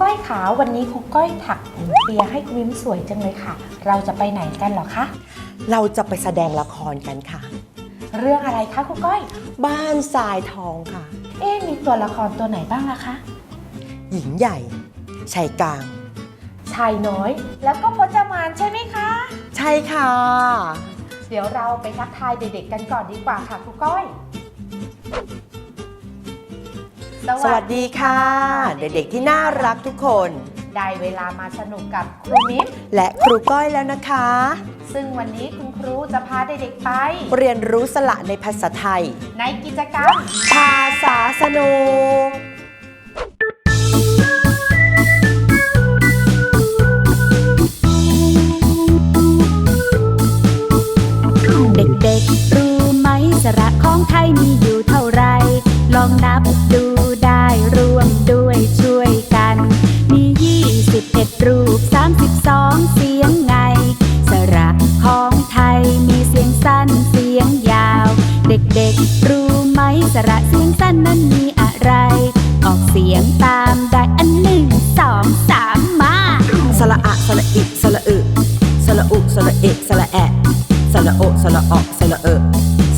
ก้อยขาวันนี้ครูก้อยถักผมเปียให้คุณมิ้มสวยจังเลยค่ะ เราจะไปไหนกันเหรอคะ เราจะไปแสดงละครกันค่ะ เรื่องอะไรคะครูก้อย บ้านทรายทองค่ะ เอ๊ะมีตัวละครตัวไหนบ้างล่ะคะ หญิงใหญ่ชายกลาง ชายน้อย แล้วก็พจมานใช่ไหมคะ ใช่ค่ะ เดี๋ยวเราไปทักทายเด็กๆกันก่อนดีกว่าค่ะครูก้อย สวัสดีค่ะ เด็กๆที่น่ารักทุกคน ได้เวลามาสนุกกับครูมิมและครูก้อยแล้วนะคะ ซึ่งวันนี้คุณครูจะพาเด็กๆไป เรียนรู้สละในภาษาไทย ในกิจกรรม ภาษาสนุก สละอะสละอิสละอึสละอุสละเอะสละแอะสละโอสละออกสละเอะ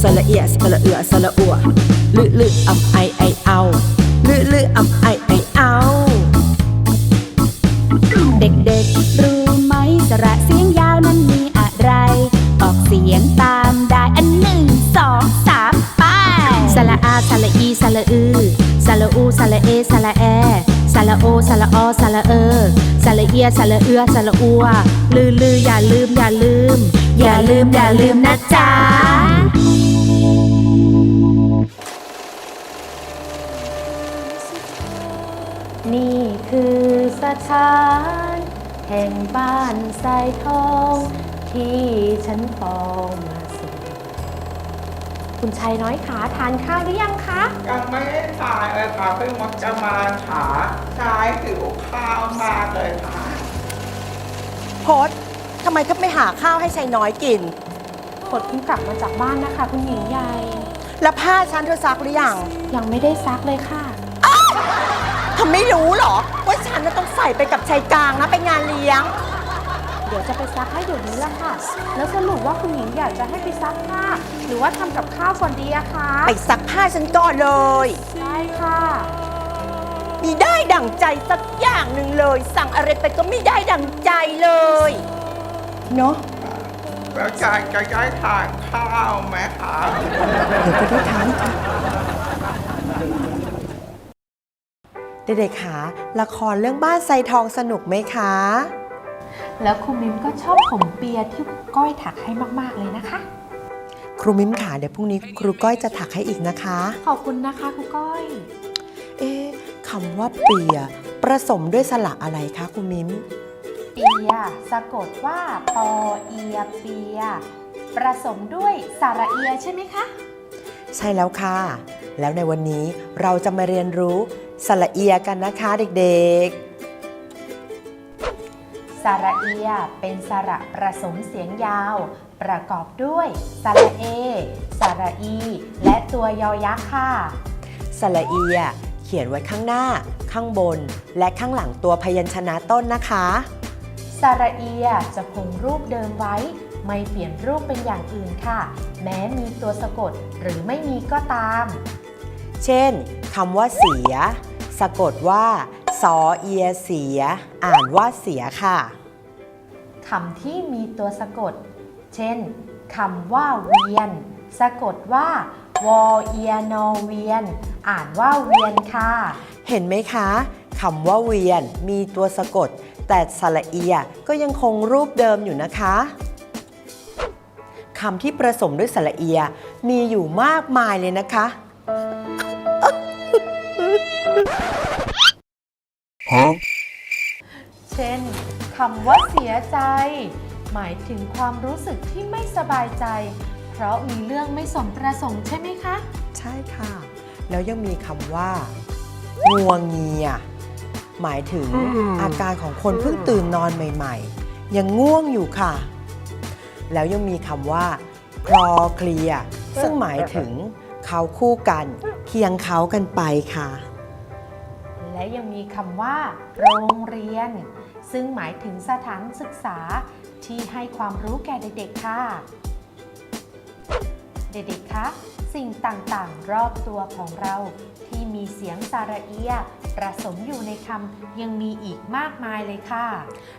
สละเอียสละเอือสละอัวลือลืออำไอไอเอาลือลืออำไอไอเอา เด็กๆรู้ไหมสระเสียงยาวนั้นมีอะไร ออกเสียงตามได้อันหนึ่งสองสามไปสระอาสระอีสระอือสระอูสระเอสระแอ สระโอสระอสระเออสระเอียสระเอือสระอัวลือลืออย่าลืมอย่าลืม อย่าลืมอย่าลืมนะจ๊ะนี่คือสถาน แห่งบ้านทรายทอง ที่ฉันปองมา คุณชายน้อยขาทานข้าวหรือยังคะ ยังไม่ได้ทานเลยค่ะเพิ่งมักจะมาหาชายหิวข้าวมากเลยค่ะพดทำไมทับไม่หาข้าวให้ชายน้อยกินกดเพิ่งกลับมาจากบ้านนะคะ คุณหญิงใหญ่ แล้วผ้าฉันเธอซักหรือยังยังไม่ได้ซักเลยค่ะ เธอไม่รู้เหรอ ว่าฉันน่ะต้องใส่ไปกับชายกลางนะไปงานเลี้ยง เดี๋ยวจะไปซักให้เดี๋ยวนี้ละค่ะ แล้วสรุปว่าคุณหญิงใหญ่จะให้ไปซักผ้า หรือว่าทำกับข้าวก่อนดีอะคะไปซักผ้าฉันก่อนเลยได้ค่ะ มีได้ดั่งใจสักอย่างหนึ่งเลย สั่งอะไรไปก็ไม่ได้ดั่งใจเลยเนาะแล้วชายจะได้ทานข้าวไหมคะเด็กๆคะละครเรื่องบ้านไซทองสนุกไหมคะ แล้วคุณมิมก็ชอบผมเปียที่ก้อยถักให้มากๆเลยนะคะ ครูมิ้มขาเดี๋ยวพรุ่งนี้ครูก้อยจะถักให้อีกนะคะ ขอบคุณนะคะครูก้อย เอ๊ะคำว่าเปียประสมด้วยสระอะไรคะครูมิ้มเปียสะกดว่าปอเอียเปียประสมด้วยสระเอียใช่ไหมคะ ใช่แล้วค่ะ แล้วในวันนี้เราจะมาเรียนรู้สระเอียกันนะคะเด็กส ระเอียเป็นสระประสมเสียงยาว ประกอบด้วย สระเอ สระอี และตัวยอยักษ์ค่ะๆสระเอีย เขียนไว้ข้างหน้า ข้างบน และข้างหลังตัวพยัญชนะต้นนะคะ สระเอียจะคงรูปเดิมไว้ ไม่เปลี่ยนรูปเป็นอย่างอื่นค่ะ แม้มีตัวสะกดหรือไม่มีก็ตาม เช่นคำว่าเสีย สะกดว่าสอเอียเสีย อ่านว่าเสียค่ะ คำที่มีตัวสะกด เช่นคำว่าเวียน สะกดว่าวอเอียนอเวียน อ่านว่าเวียนค่ะ เห็นไหมคะคำว่าเวียนมีตัวสะกด แต่สระเอียก็ยังคงรูปเดิมอยู่นะคะคำที่ผสมด้วยสระเอียมีอยู่มากมายเลยนะคะ เช่น คำว่าเสียใจ หมายถึงความรู้สึกที่ไม่สบายใจ เพราะมีเรื่องไม่สมประสงค์ใช่ไหมคะ ใช่ค่ะ แล้วยังมีคำว่างัวงเงีย หมายถึงอาการของคนเพิ่งตื่นนอนใหม่ๆ ยังง่วงอยู่ค่ะ แล้วยังมีคำว่าคลอเคลีย ซึ่งหมายถึงเขาคู่กัน เคียงเขากันไปค่ะ และยังมีคำว่า โรงเรียน ซึ่งหมายถึงสถานศึกษาที่ให้ความรู้แก่เด็กๆค่ะ เด็กๆ คะ สิ่งต่างๆ รอบตัวของเรา ที่มีเสียงสระเอียประสมอยู่ในคำยังมีอีกมากมายเลยค่ะ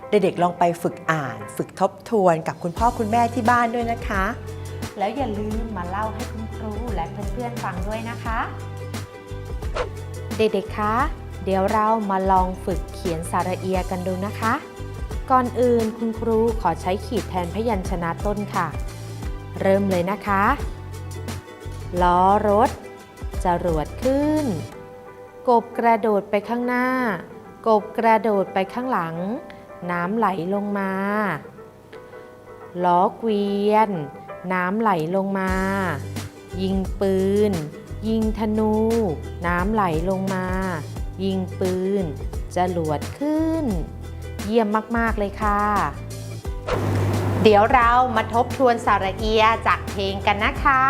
เด็กๆ ลองไปฝึกอ่าน ฝึกทบทวนกับคุณพ่อคุณแม่ที่บ้านด้วยนะคะ แล้วอย่าลืมมาเล่าให้คุณครูและเพื่อนๆฟังด้วยนะคะ เด็กๆ คะ เดี๋ยวเรามาลองฝึกเขียนสาระเอียกันดูนะคะ ก่อนอื่นคุณครูขอใช้ขีดแทนพยัญชนะต้นค่ะ เริ่มเลยนะคะ ล้อรถจรวดขึ้น กบกระโดดไปข้างหน้า กบกระโดดไปข้างหลัง น้ำไหลลงมา ล้อเกวียน น้ำไหลลงมา ยิงปืน ยิงธนู น้ำไหลลงมา ยิงปืนจรวดขึ้น เยี่ยมมากๆเลยค่ะ เดี๋ยวเรามาทบทวนสาระเอียจากเพลงกันนะคะ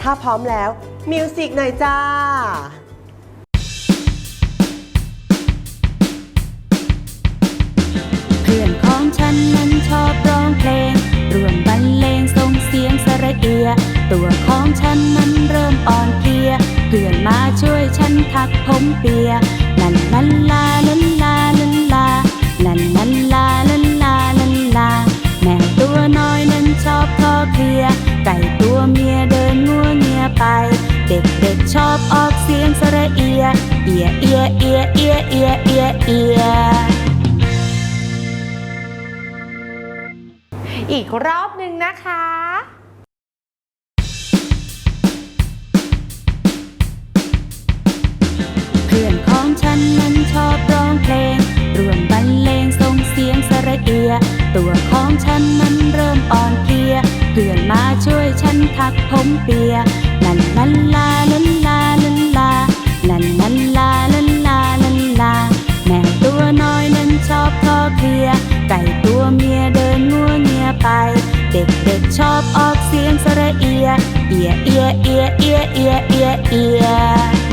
ถ้าพร้อมแล้ว มิวสิกหน่อยจ้าเพื่อนของฉันนั้นชอบร้องเพลง รวมบรรเลงส่งเสียงสระเอีย ตัวของฉันนั้น พื่อนมาช่วยฉันทักผมเปียลันลันลาลันลาลันลาลันลันลาลันลาลันลา แมวตัวน้อยนั้นชอบคอเคลียไก่ตัวเมียเดินงัวเงียไป เด็กๆชอบออกเสียงสระเอีย เอียเอียเอียเอียเอียเอียเอียอีกรอบหนึ่งนะคะ ฉันนั้นชอบร้องเพลงรวมบรรเลงส่งเสียงสระเอีย ตัวของฉันนั้นเริ่มอ่อนเพลีย เพื่อนมาช่วยฉันทักผมเปียลันลันลาลันลาลันลาลันลันลาลันลาลันลา แมวตัวน้อยนั้นชอบคอเคลีย ไก่ตัวเมียเดินงัวเงียไป เด็กๆชอบออกเสียงสระเอีย เอียเอียเอียเอียเอียเอียเอีย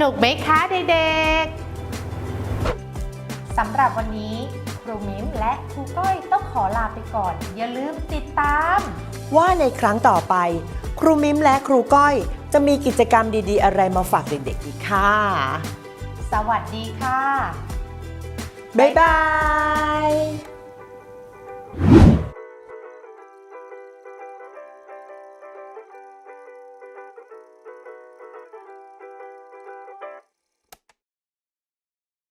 นุกไหมคะเด็กๆ สำหรับวันนี้ครูมิ้มและครูก้อยต้องขอลาไปก่อน อย่าลืมติดตาม ว่าในครั้งต่อไป ครูมิมและครูก้อย จะมีกิจกรรมดีๆ อะไรมาฝากเด็กๆอีกค่ะ สวัสดีค่ะ บ๊ายบาย